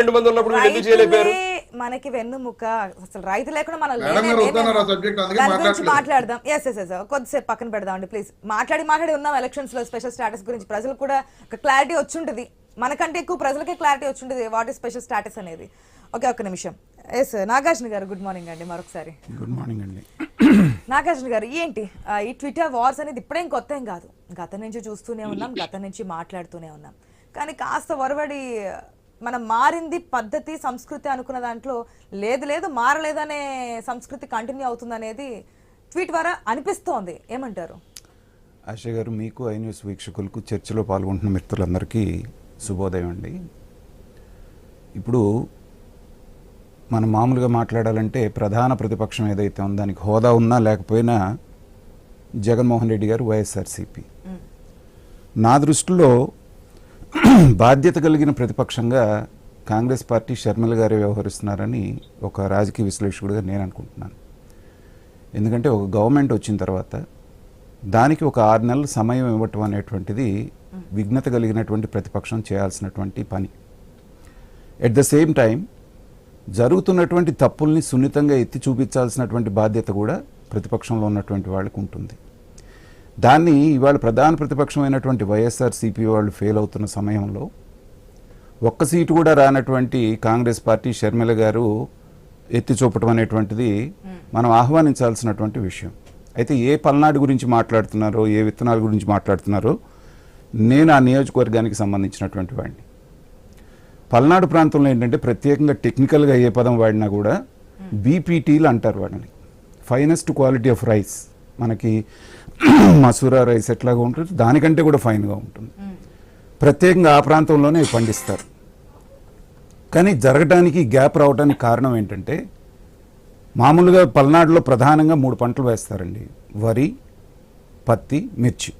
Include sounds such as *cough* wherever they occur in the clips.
రెండు మంది ఉన్నప్పుడు వీళ్ళు ఎందుకు చేయలేపారు రైతులే మనకి వెన్నుముక. అసలు రైతు లేకుండా మనం గురించి. మాట్లాడదాం. ఎస్ ఎస్ ఎస్ కొద్దిసేపు పక్కన పెడదాం అండి ప్లీజ్ మాట్లాడి మాట్లాడి ఉన్నాం ఎలక్షన్స్లో స్పెషల్ స్టాటస్ గురించి. ప్రజలకు కూడా ఒక క్లారిటీ వచ్చుంటది. మనకంటే ఎక్కువ ప్రజలకే క్లారిటీ వచ్చుంటది వాట్ ఈస్ స్పెషల్ స్టాటస్ అనేది. ఓకే ఒక్క నిమిషం. ఎస్ నాగార్జున గారు గుడ్ మార్నింగ్ అండి మరొకసారి. గుడ్ మార్నింగ్ అండి. నాగార్జున గారు ఏంటి? ఈ ట్విట్టర్ వార్స్ అనేది ఇప్పుడేం కొత్త ఏం కాదు. గత నుంచి చూస్తూనే ఉన్నాం గత నుంచి మాట్లాడుతూనే ఉన్నాం. కానీ కాస్త వరవడి మనం మారింది పద్ధతి సంస్కృతి అనుకున్న దాంట్లో లేదు లేదు మారలేదనే సంస్కృతి కంటిన్యూ అవుతుంది అనేది ట్వీట్ ద్వారా అనిపిస్తోంది. ఏమంటారు? ఆశ గారు మీకు ఐ న్యూస్ వీక్షకులకు చర్చలో పాల్గొంటున్న మిత్రులందరికీ శుభోదయం అండి. ఇప్పుడు మనం మామూలుగా మాట్లాడాలంటే ప్రధాన ప్రతిపక్షం ఏదైతే ఉందో దానికి హోదా ఉన్నా లేకపోయినా జగన్మోహన్ రెడ్డి గారు వైఎస్ఆర్సీపీ. నా దృష్టిలో *clears throat* బాధ్యత కలిగిన ప్రతిపక్షంగా కాంగ్రెస్ పార్టీ షర్మిల గారే వ్యవహరిస్తున్నారని ఒక రాజకీయ విశ్లేషకుడిగా నేను అనుకుంటున్నాను. ఎందుకంటే ఒక గవర్నమెంట్ వచ్చిన తర్వాత దానికి ఒక ఆరు నెలల సమయం ఇవ్వటం అనేటువంటిది విఘ్నత కలిగినటువంటి ప్రతిపక్షం చేయాల్సినటువంటి పని. ఎట్ ద సేమ్ టైం జరుగుతున్నటువంటి తప్పుల్ని సున్నితంగా ఎత్తి చూపించాల్సినటువంటి బాధ్యత కూడా ప్రతిపక్షంలో ఉన్నటువంటి వాళ్ళకు ఉంటుంది. దాన్ని ఇవాళ ప్రధాన ప్రతిపక్షమైనటువంటి వైఎస్ఆర్ సిపి వాళ్ళు ఫెయిల్ అవుతున్న సమయంలో ఒక్క సీటు కూడా రానటువంటి కాంగ్రెస్ పార్టీ షర్మిల గారు ఎత్తి చూపటం అనేటువంటిది మనం ఆహ్వానించాల్సినటువంటి విషయం. అయితే ఏ పల్నాడు గురించి మాట్లాడుతున్నారో ఏ విత్తనాల గురించి మాట్లాడుతున్నారో నేను ఆ నియోజకవర్గానికి సంబంధించినటువంటి వాడిని. పల్నాడు ప్రాంతంలో ఏంటంటే ప్రత్యేకంగా టెక్నికల్గా ఏ పదం వాడినా కూడా బీపీటీలు అంటారు వాడిని. ఫైనెస్ట్ క్వాలిటీ ఆఫ్ రైస్ మనకి మసూరా రైస్ ఎట్లాగా ఉంటుంది దానికంటే కూడా ఫైన్గా ఉంటుంది. ప్రత్యేకంగా ఆ ప్రాంతంలోనే పండిస్తారు. కానీ జరగడానికి గ్యాప్ రావడానికి కారణం ఏంటంటే మామూలుగా పల్నాడులో ప్రధానంగా మూడు పంటలు వేస్తారండి. వరి పత్తి మిర్చి.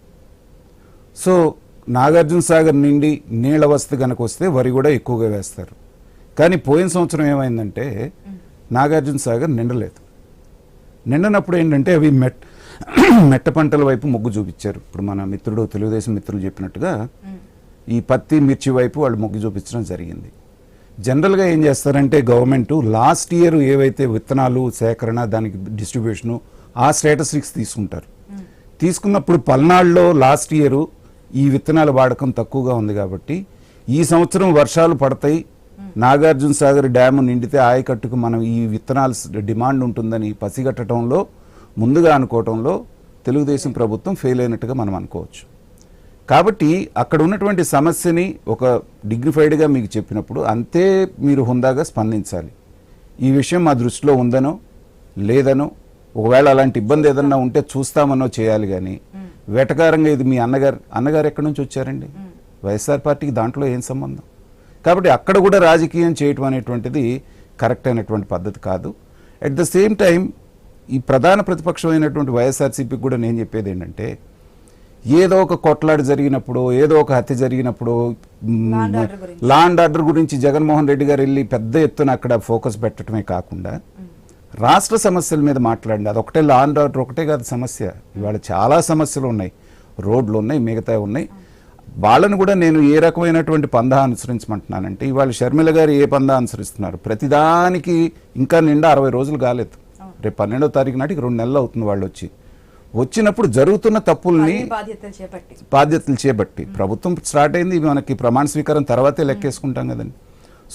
సో నాగార్జున సాగర్ నుండి నీళ్ళ వసతి కనుక వస్తే వరి కూడా ఎక్కువగా వేస్తారు. కానీ పోయిన సంవత్సరం ఏమైందంటే నాగార్జున సాగర్ నిండలేదు. నిండనప్పుడు ఏంటంటే అవి మెట్ మెట్ట పంటల వైపు మొగ్గు చూపించారు. ఇప్పుడు మన మిత్రుడు తెలుగుదేశం మిత్రులు చెప్పినట్టుగా ఈ పత్తి మిర్చి వైపు వాళ్ళు మొగ్గు చూపించడం జరిగింది. జనరల్గా ఏం చేస్తారంటే గవర్నమెంట్ లాస్ట్ ఇయర్ ఏవైతే విత్తనాలు సేకరణ దానికి డిస్ట్రిబ్యూషను ఆ స్టేటస్టిక్స్ తీసుకుంటారు. తీసుకున్నప్పుడు పల్నాడులో లాస్ట్ ఇయర్ ఈ విత్తనాల వాడకం తక్కువగా ఉంది కాబట్టి ఈ సంవత్సరం వర్షాలు పడతాయి. నాగార్జున సాగర్ డ్యామ్ నిండితే ఆయకట్టుకు మనం ఈ విత్తనాలు డిమాండ్ ఉంటుందని పసిగట్టడంలో ముందుగా అనుకోవటంలో తెలుగుదేశం ప్రభుత్వం ఫెయిల్ అయినట్టుగా మనం అనుకోవచ్చు. కాబట్టి అక్కడ ఉన్నటువంటి సమస్యని ఒక డిగ్నిఫైడ్గా మీకు చెప్పినప్పుడు అంతే మీరు హుందాగా స్పందించాలి. ఈ విషయం మా దృష్టిలో ఉందనో లేదనో ఒకవేళ అలాంటి ఇబ్బంది ఏదన్నా ఉంటే చూస్తామనో చేయాలి కానీ వెటకారంగా ఇది మీ అన్నగారు అన్నగారు ఎక్కడి నుంచి వచ్చారండి? వైఎస్ఆర్ పార్టీకి దాంట్లో ఏం సంబంధం? కాబట్టి అక్కడ కూడా రాజకీయం చేయటం అనేటువంటిది కరెక్ట్ అయినటువంటి పద్ధతి కాదు. అట్ ద సేమ్ టైం ఈ ప్రధాన ప్రతిపక్షమైనటువంటి వైఎస్ఆర్సీపీకి కూడా నేను చెప్పేది ఏంటంటే ఏదో ఒక కొట్లాట జరిగినప్పుడు ఏదో ఒక హత్య జరిగినప్పుడు. లాండ్ ఆర్డర్ గురించి. జగన్మోహన్ రెడ్డి గారు వెళ్ళి పెద్ద ఎత్తున అక్కడ ఫోకస్ పెట్టడమే కాకుండా రాష్ట్ర సమస్యల మీద మాట్లాడండి. అది ఒకటే లాండ్ ఆర్డర్ ఒకటే కాదు సమస్య. ఇవాళ చాలా సమస్యలు ఉన్నాయి. రోడ్లు ఉన్నాయి మిగతా ఉన్నాయి. వాళ్ళని కూడా నేను ఏ రకమైనటువంటి పందా అనుసరించమంటున్నానంటే ఇవాళ షర్మిల గారు ఏ పందా అనుసరిస్తున్నారు? ప్రతిదానికి ఇంకా నిండా అరవై రోజులు కాలేదు. రేపు పన్నెండో తారీఖు నాటికి రెండు నెలలు అవుతుంది వాళ్ళు వచ్చి వచ్చినప్పుడు జరుగుతున్న తప్పుల్ని బాధ్యతలు చేపట్టి. ప్రభుత్వం స్టార్ట్ అయింది మనకి ప్రమాణ స్వీకారం తర్వాతే లెక్కేసుకుంటాం కదండి.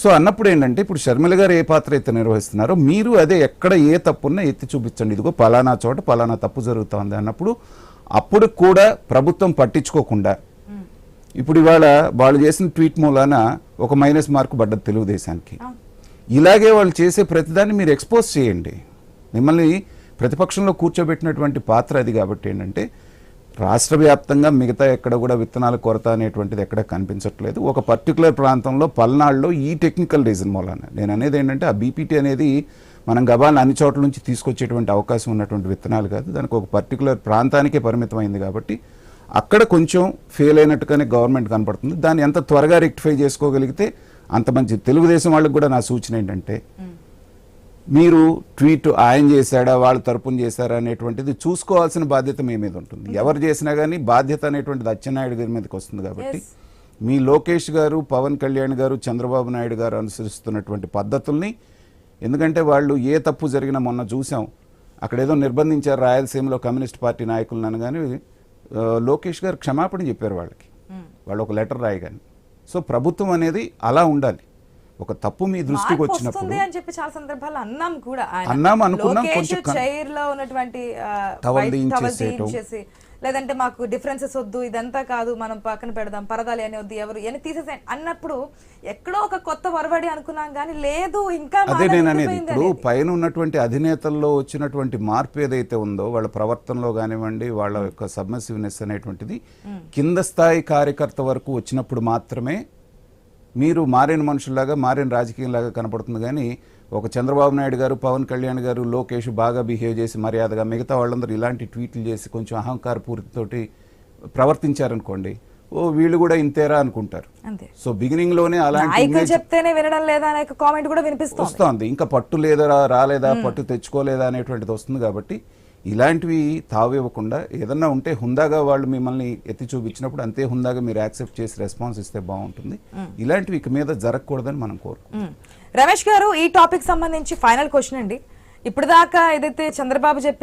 సో అన్నప్పుడు ఏంటంటే ఇప్పుడు షర్మిల గారు ఏ పాత్ర అయితే నిర్వహిస్తున్నారో మీరు అదే ఎక్కడ ఏ తప్పున్నా ఎత్తి చూపించండి. ఇదిగో పలానా చోట పలానా తప్పు జరుగుతోంది అన్నప్పుడు అప్పుడు కూడా ప్రభుత్వం పట్టించుకోకుండా ఇప్పుడు ఇవాళ వాళ్ళు చేసిన ట్వీట్ మూలాన ఒక మైనస్ మార్క్ పడ్డది తెలుగుదేశానికి. ఇలాగే వాళ్ళు చేసే ప్రతిదాన్ని మీరు ఎక్స్పోజ్ చేయండి. మిమ్మల్ని ప్రతిపక్షంలో కూర్చోబెట్టినటువంటి పాత్ర అది కాబట్టి ఏంటంటే రాష్ట్ర వ్యాప్తంగా మిగతా ఎక్కడ కూడా విత్తనాల కొరత అనేటువంటిది ఎక్కడ కనిపించట్లేదు. ఒక పర్టికులర్ ప్రాంతంలో పల్నాడులో ఈ టెక్నికల్ రీజన్ మూలాన. నేను అనేది ఏంటంటే ఆ బీపీటీ అనేది మనం గబాలను అన్ని చోట్ల నుంచి తీసుకొచ్చేటువంటి అవకాశం ఉన్నటువంటి విత్తనాలు కాదు. దానికి ఒక పర్టికులర్ ప్రాంతానికే పరిమితమైంది కాబట్టి అక్కడ కొంచెం ఫెయిల్ అయినట్టుగానే గవర్నమెంట్ కనపడుతుంది. దాన్ని ఎంత త్వరగా రెక్టిఫై చేసుకోగలిగితే అంత మంచి. తెలుగుదేశం వాళ్ళకి కూడా నా సూచన ఏంటంటే మీరు ట్వీట్ ఆయన చేశాడా వాళ్ళ తరపున చేశారా అనేటువంటిది చూసుకోవాల్సిన బాధ్యత మీ మీద ఉంటుంది. ఎవరు చేసినా కానీ బాధ్యత అనేటువంటిది అచ్చెన్నాయుడు గారి మీదకి వస్తుంది కాబట్టి. మీ లోకేష్ గారు పవన్ కళ్యాణ్ గారు చంద్రబాబు నాయుడు గారు అనుసరిస్తున్నటువంటి పద్ధతుల్ని ఎందుకంటే వాళ్ళు ఏ తప్పు జరిగినా మొన్న చూసాం. అక్కడ ఏదో నిర్బంధించారు రాయలసీమలో కమ్యూనిస్ట్ పార్టీ నాయకులను అనగానే లోకేష్ గారు క్షమాపణ చెప్పారు వాళ్ళకి. వాళ్ళు ఒక లెటర్ రాయగానే. సో ప్రభుత్వం అనేది అలా ఉండాలి. ఒక తప్పు మీ దృష్టికి వచ్చినప్పుడు అని చెప్పి చాలా సందర్భాల్లో అన్నాం కూడా. అన్నాం, అనుకున్నాం, కొంచెం చైర్లో ఉన్నటువంటి లేదంటే మాకు డిఫరెన్సెస్ వద్దు ఇదంతా కాదు మనం పక్కన పెడదాం పరదాలి అని వద్దు ఎవరు అని తీసేసే అన్నప్పుడు ఎక్కడో ఒక కొత్త వరవడి అనుకున్నాం కానీ లేదు ఇంకా అదే నేను అనేది ఇప్పుడు. పైన ఉన్నటువంటి అధినేతల్లో వచ్చినటువంటి మార్పు ఏదైతే ఉందో వాళ్ళ ప్రవర్తనలో కానివ్వండి వాళ్ళ యొక్క సబ్మసివ్నెస్ అనేటువంటిది కింద స్థాయి కార్యకర్త వరకు వచ్చినప్పుడు మాత్రమే మీరు మారిన మనుషుల్లాగా మారిన రాజకీయంలాగా కనపడుతుంది కానీ ఒక చంద్రబాబు నాయుడు గారు పవన్ కళ్యాణ్ గారు లోకేష్ బాగా బిహేవ్ చేసి మర్యాదగా మిగతా వాళ్ళందరూ ఇలాంటి ట్వీట్లు చేసి కొంచెం అహంకార పూరితతోటి ప్రవర్తించారనుకోండి ఓ వీళ్ళు కూడా ఇంతేరా అనుకుంటారు. సో బిగినింగ్లోనే అలాంటి చెప్తేనే వినడం లేదా అనే కామెంట్ కూడా వినిపిస్తోంది. వస్తోంది. ఇంకా పట్టు లేదా రాలేదా పట్టు తెచ్చుకోలేదా అనేటువంటిది వస్తుంది కాబట్టి ఇలాంటివి తావివ్వకుండా ఏదన్నా ఉంటే హుందాగా వాళ్ళు మిమ్మల్ని ఎత్తి చూపించినప్పుడు అంతే హుందాగా మీరు యాక్సెప్ట్ చేసి రెస్పాన్స్ ఇస్తే బాగుంటుంది. ఇలాంటివి ఇక మీద జరగకూడదని మనం కోరుకుంటాం. రమేష్ గారు ఈ టాపిక్ సంబంధించి ఫైనల్ క్వశ్చన్ అండి. ఇప్పుడు దాకా ఏదైతే చంద్రబాబు చెప్పి